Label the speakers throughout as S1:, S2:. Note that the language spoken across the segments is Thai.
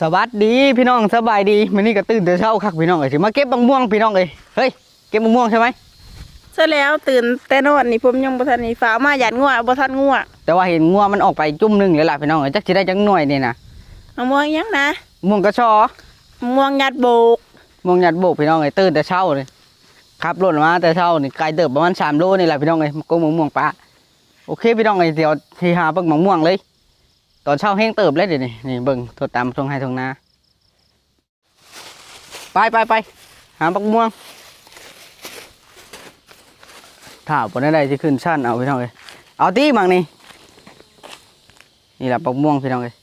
S1: สวัสดีพี่น้องสบายดีมื้อนี้ก็ตื่นแต่เช้าคักพี่น้องเอ้ยสิมาเก็บบังม่วงพี่น้องเอ้ยเฮ้ยเก็บบังม่วงใช่ไหม
S2: เสร็จแล้วตื่นแต่นอนนี่ผมยังบ่ทันนี่ฟ้ามาหยันงัวบ่ทันงัว
S1: แต่ว่าเห็นงัวมันออกไปจุ่มหนึงเลยล่ะพี่น้องเอ้ยจักสิได้จักหน่วยนี่นะ
S2: มะม่วงอีหยังนะ
S1: ม่วงกระชอ
S2: มะม่วงยัดโบก
S1: ม่วงหยัดโบกพี่น้องเอ้ยตื่นแต่เช้าเลยขับรถมาแต่เช้านี่ไกลเติบประมาณ3โลนี่แหละพี่น้องเอ้ยก็มะม่วงปลาโอเคพี่น้องเอ้ยเดี๋ยวที่หาเบิ่งมะม่วงเลย ตอนเช้าแห้งเติบเลยเดี๋ยวนี้นี่เบิ่งโทรตามทงให้ทงนาไปไปไปหาบักม่วงถ้าบนได้จะขึ้นชั้นเอาพี่น้องเลยเอาตีมังนี่นี่แหละปักม่วงพี่น้องเลย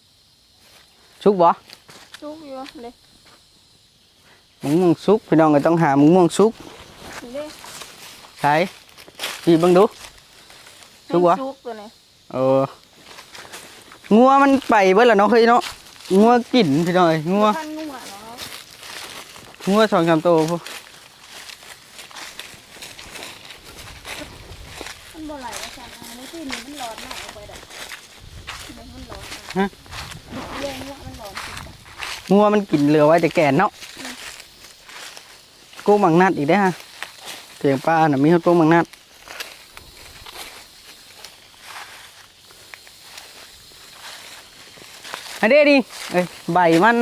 S1: ชุกบ่
S2: ซุกอยู่เลย
S1: มะม่วงชุกพี่น้องเลยต้องหามะม่วงชุก
S2: เด้
S1: ใช่พี่เบังดูซุกวะ
S2: ซุกตัวนี้
S1: เออ งัวมันไปเบิ่แล้วเนาะเฮ้ยเนาะงัวกินพี่น้องเลยงัว
S2: ทันงัวเนาะ
S1: งัวสองสามตัวพวก
S2: มันบ่ไหลแล้วจ้ะอันนี้ที่นี่มันร้อนมากเอาไปได้มันมันร้อนมาก
S1: ฮะ
S2: เรื่องว่ามันร้อนจริงจ้ะ
S1: งัวมันกินเหลือไว้แต่แก่นเนาะกูมังนัดอีกได้อฮะเสียงป้าน่ะมีคนกูมังนัด อันนี้ดิเอ้ยใบมัน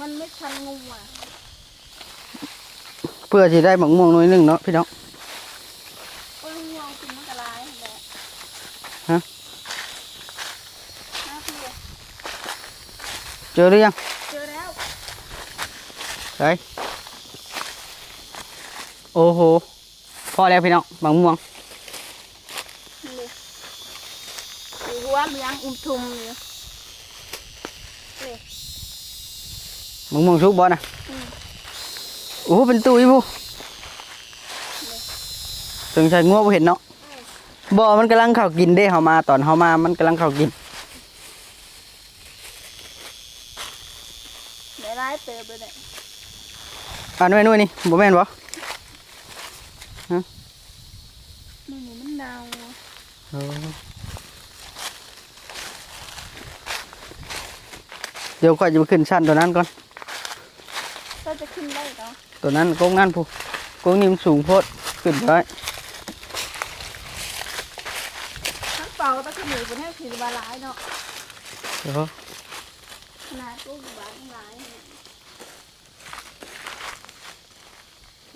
S2: มันไม่ทันงัว
S1: เพื่อที่ได้หมักม่วงหน่อยหนึงเนาะพี่น้อง
S2: เอ้ยงัวกินมันก็ร้ายแหละ
S1: ฮะ
S2: น่าเกลียด
S1: เจอหรือยัง
S2: เจอแล้ว
S1: ไปโอ้โหพอแล้วพี่น้องหมักม่วง
S2: นี่เลย สีหัวมันยังอุ้มทุมอยู่นี่
S1: หมักม่วงชุบบ่นะ
S2: อืม
S1: โอ้โหเป็นตุยผู้ถึงใช้งัวบ่เห็นเนาะบ่มันกำลังเข้ากินเด้เฮามาตอนเฮามามันกำลังเข้ากิน
S2: ได้ร้ายเติบเลยเนี่ย
S1: อ่านไว้หน่อยนี่บ่แม่นบ่
S2: นี่นี่มันดาว
S1: เดี๋ยวค่อยจะไปขึ้นชั้นตัวนั้นก่อน
S2: ก็จะขึ้นได้เหรอ
S1: ตัวนั้นโกงนั่นผู้โกงนี่มันสูงโพดขึ้นได้
S2: ทั้งเป่าตะขมือเป็นให้ผีบาหลายเนาะ
S1: เดี๋ยว
S2: ขนาดตู้บาทั้งหลายเนี่ย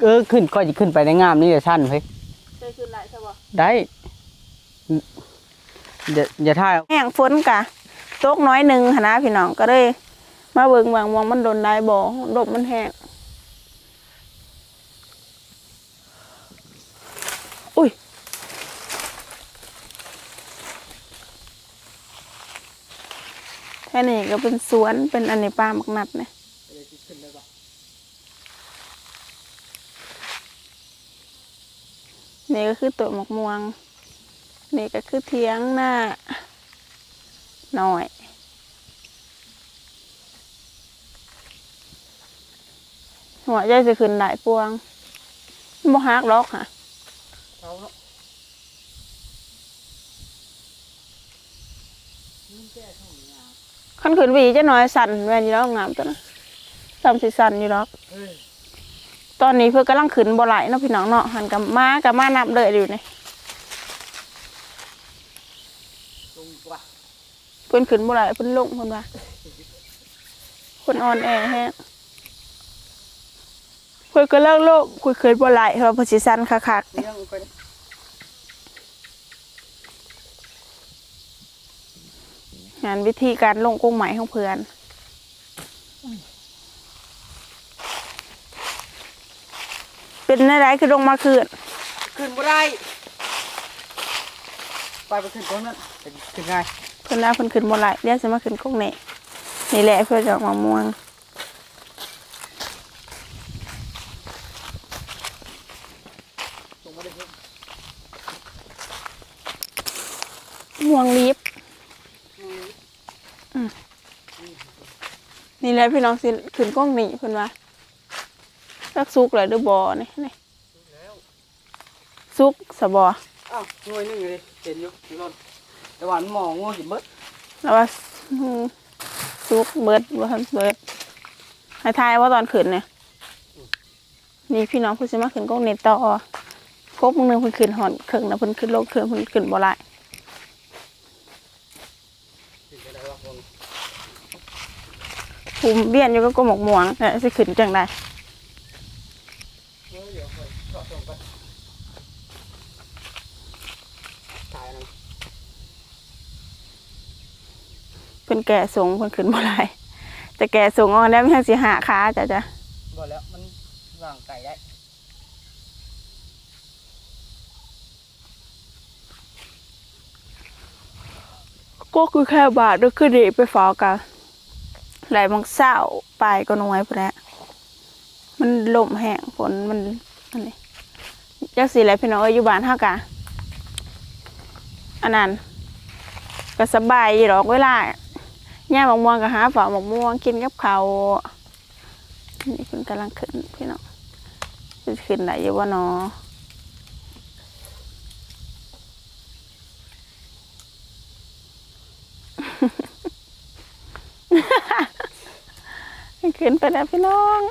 S1: เออขึ้นก็จะขึ้นไปในงามนี่จะชั้นเฮ้ย
S2: เคยขึ้นหลายใช่ปะ
S1: ได้อย่าอย่าท่า
S2: แห้งฝนกะ ตกน้อยหนึ่งหนนะพี่น้องก็เลยมาเบิ่งวางวงมันโดนได้บ่ดบมันแห้งอุ้ยแค่นี้ก็เป็นสวนเป็นอันนี้ปลาหมักนัดเนี่ยนี่ก็คือตัวหมกม่วง นี่ก็คือเทียงหน้า น่อยหัวใจจะขึ้นหลายปวงบ่ฮักหรอกค่ะขันขึ้นหวีจะน้อยสั่นแม่นอยู่แล้วงามตัวนะทำสิสั่นอยู่หรอกตอนนี้เพื่อกำลังขึ้นบ่ไหลเนาะพี่น้องเนาะหันกับมากับมานับเลยอยู่นี่ เพิ่นขึ้นบ่ไหลเพิ่นลงเพิ่นว่าเพิ่นอ่อนแอแฮะเพิ่นก็เลิกโลกคุยขึ้นบ่ไหลเพราะเพิ่นสิสั่นคักๆงานวิธีการลงกุ้งไหมของเพื่อนเป็นอะไรคือลงมาคืน
S1: ขึ้นบ่ได้ไปไปขึ้นตรงนั้นเป็นขึ้นง่าย
S2: เพิ่นว่าเพิ่นขึ้นบ่ไหลเรียกสิมาขึ้นกงนี่นี่แหละเพื่อจะออกมะม่วงม่วงลีบอืมนี่แหละพี่น้องสิขึ้นกงนี่เพิ่นว่าสักสุกเลยหรือบ่นี่นี่สุกสบ่
S1: อ้าวหน่วยหนึงอยู่ดิเห็นอยู่อยู่รถ แต่ว่ามันหมองงูหิเบิด
S2: รแล้วว่าอืมซุกเบิดว่าทันเบิดให้ทายว่าตอนขึ้นเนี่ยนี่พี่น้องเพิ่นสิมาขึ้นกล้องเน็ตต่อกบมึงหนึงเพิ่นขึ้นหอนครึ่งนะเพิ่นขึ้นลงครึ่งเพิ่นขึ้นบ่หลายภูมิเบี้ยนอยู่ก็กบหมกม่วงเอ้ยสิขึ้นจังได
S1: ถ่ายนะ
S2: เพิ่น แก่สูงเพิ่นขึ้นบ่ได้แต่แก่สูงอ่อนแล้วมันยังสิหาขาจ้ะจ้ะ
S1: บ่แล้วมันวางไก่ได้
S2: ก็คือแค่บาทก็คือเด็กไปฝอกันไหลบางเศร้าไปก็น้อยพนแหละมันลมแห้งฝนมันอันนี้จักสีอะไรพี่น้องเอ้ยอยู่บ้านเฮากะอันนั้นก็สบายอยู่หรอกเวลา ย่าหมกม่วงก็หาฝาหมกม่วงกินกับเขานี่คุณกำลังขึ้นพี่น้องจะขึ้นไหนอยู่วะเนาะขึ้นไปแล้วพี่น้อง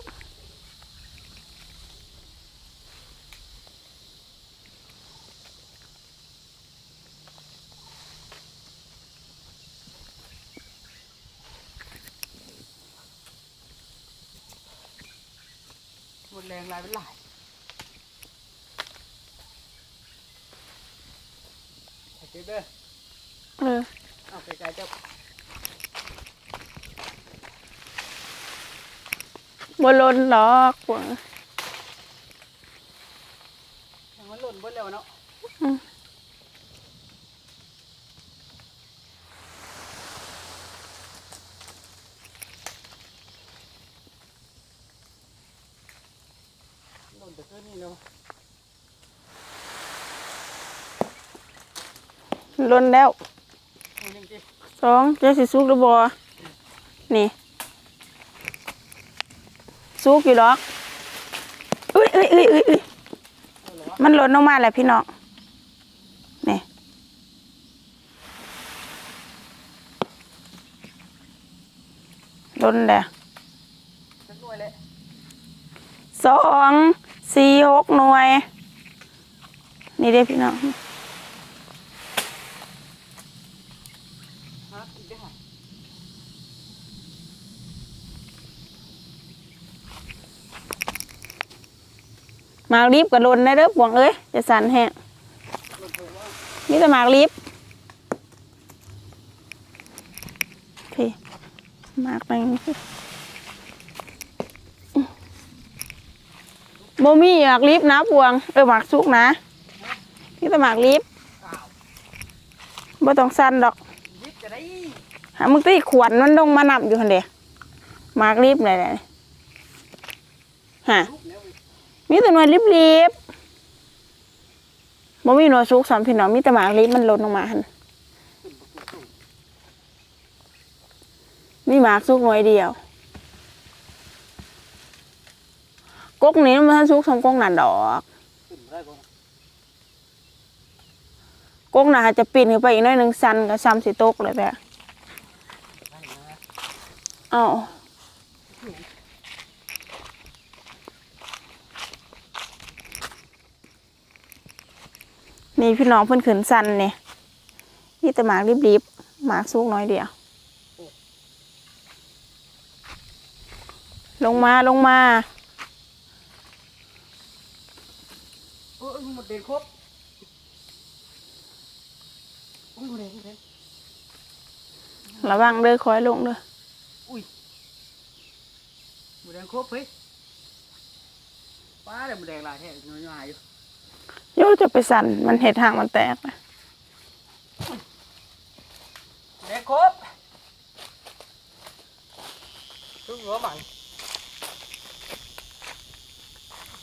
S1: หมดแร งลายเป็นลายโอเคเด้อ
S2: เออ
S1: เอาไกลๆเจ้า
S2: บนลนหรอกพวก
S1: ให้มันหล่นเบิดแล้วเนาะ
S2: อืม
S1: หล่นแต่เท่านี้แล้ว
S2: ลนแล้ว
S1: เอาหนึ่งจิ
S2: สองเจ๊สิสุกหรือบอนี่สุกอยู่หรอกอุ้ยอุ้ยอุ้ยอุ้ยอุ้ย
S1: เอาเหรอวะ
S2: มันหล่นลงมาแล้วพี่น้องนี่หล่นแล้ว
S1: สักหน่วยเลย
S2: สอง สี่หกหน่วย นี่เด้พี่น้องมารีบกับลนได้เด้อปวงเอ้ยจะสั่นแห้ง
S1: หล่นเถอะ
S2: มารีบพี่มากไป โมมี่หมากรีบนะปวงเออหมากสุกนะมีแต่หมากรีบ
S1: อ้าว
S2: บ่ต้องสั่นดอกหามึงตีขวนมันลงมานับอยู่คนเดียวหมากรีบเลยเลยฮะ
S1: ลุกแล้วเว้ย
S2: มีแต่หน่วยรีบๆบ่มีหน่วยสุกสอนพี่น้องมีแต่หมากรีบมันล่นลงมาหัน
S1: นประตูตู้
S2: มีหมากสุกหน่วยเดียว ก๊กนี้มันทันสุกสองกกนั่นดอก
S1: ขึ้นบ่ได้บ่
S2: กน่ะอาจะปีนขึ้นไปอีกน้อยหนึ่งสันกับซ้ำสิตกเลยแบบ
S1: ได้นะ
S2: อ้านี่พี่น้องเพิ่นขืนสันเนี่ยมีแต่หมากรีบๆหมากสุกน้อยเดียว ลงมาลงมา
S1: เออหมดเด่นครบโอ้ยหมดเด่นหมดเด่น
S2: ระวังเด้อคอยลงเด้อ
S1: หมดแดงครบเฮ้ยป้าเดี๋ยวหมดแดงลายแท้น้อยๆอยู่
S2: โยจะไปสั่นมันเห็ดห่างมันแตกนะ
S1: หมดแดงครบทุกหัวบัง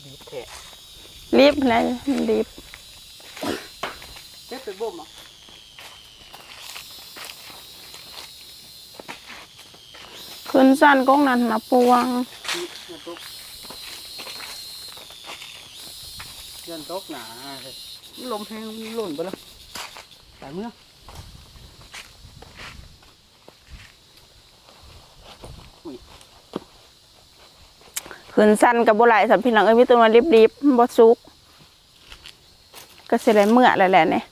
S1: ดีแท้
S2: รีบอะไรมันรีบ
S1: เจ็บไปบ่มอะ
S2: ขึ้นสั้นก้องนั้นนะปวง
S1: นี่ยันตกยันตกหนาเฮ้ยลมแห้งหล่นไปแล้วแต่เมื่อ
S2: ขืนสั้นกับบ่ไหลสัมพี่น้องเอ้ยมีตัวมันรีบๆบ่สุก ก็เสิไหลเมื่อแหละแหละเนี่ย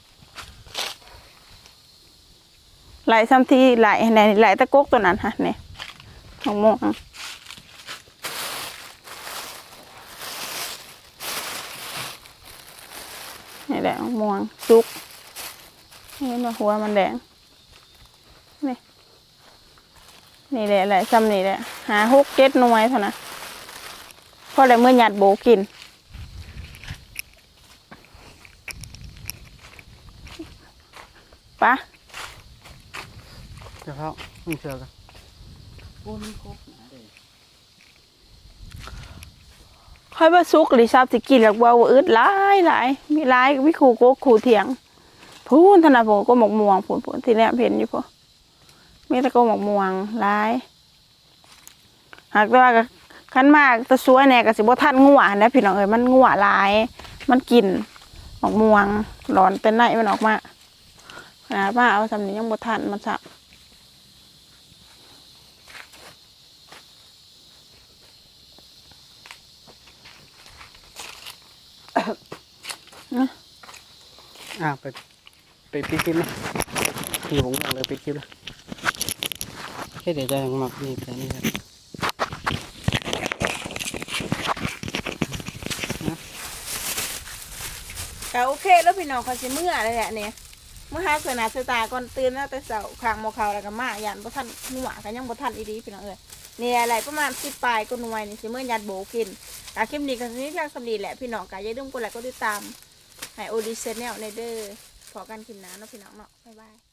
S2: ไหลซ้ำที่ไหลไหนไหลตะกกตัวนั้นฮะเนี่ยมะม่วงนี่แหละม่วงสุกนี่มาหัวมันแดงนี่นี่แหละไหลซ้ำนี่แหละหาหกเจ็ดหน่วยเท่านั้น พอได้เมื่อหยัดโบกิน ปะ
S1: เดี๋ยวเขามึงเชื่อกัน
S2: ค่อยมาซุกหรือชอบสิกินแล้วว่าอึดหลายหลายมีหลายวิคูโกกคูเถียง พูนธนาผมก็หมกม่วงพูนพูนที่แรกเห็นอยู่พอมีแต่ก็หมกม่วงหลาย หากแต่ว่า ขันมากตะซัวเนี่ยก็สิบ่ทันงัวนะพี่น้องเอ้ยมันงัวหลาย มันกินหมกม่วงหลอนแต่ไหนมันออกมาขนาดว่าเอาสำนี้ยังบ่ทันมันสับ
S1: อ่าไปไปปิดคลิปนะพี่ผมบอกเลยปิดคลิปแล้วแค่เดี๋ยวจะมักนี่แต่นี่ครับ
S2: ก็โอเคแล้วพี่น้องเขาสิเมื่ออะไรแหละเนี่ยเมื่อหาเสนาเสตาก่อนตื่นแล้วแต่เสาขางโมเขาแล้วก็มายันบ่ทันหนัวกันยังบ่ทันอีดีพี่น้องเอ้ยเนี่ยอะไรประมาณสิบปลายก็หน่วยนี่สิเมื่อยันโบกินกาคลิปนี้กันนี้เพียงสำลีแหละพี่น้องกาอย่าลืมกดไลค์กดติดตามให้โอดีเซนแนลในเด้อพอกันคลิปหน้าเนาะพี่น้องเนาะบ๊ายบาย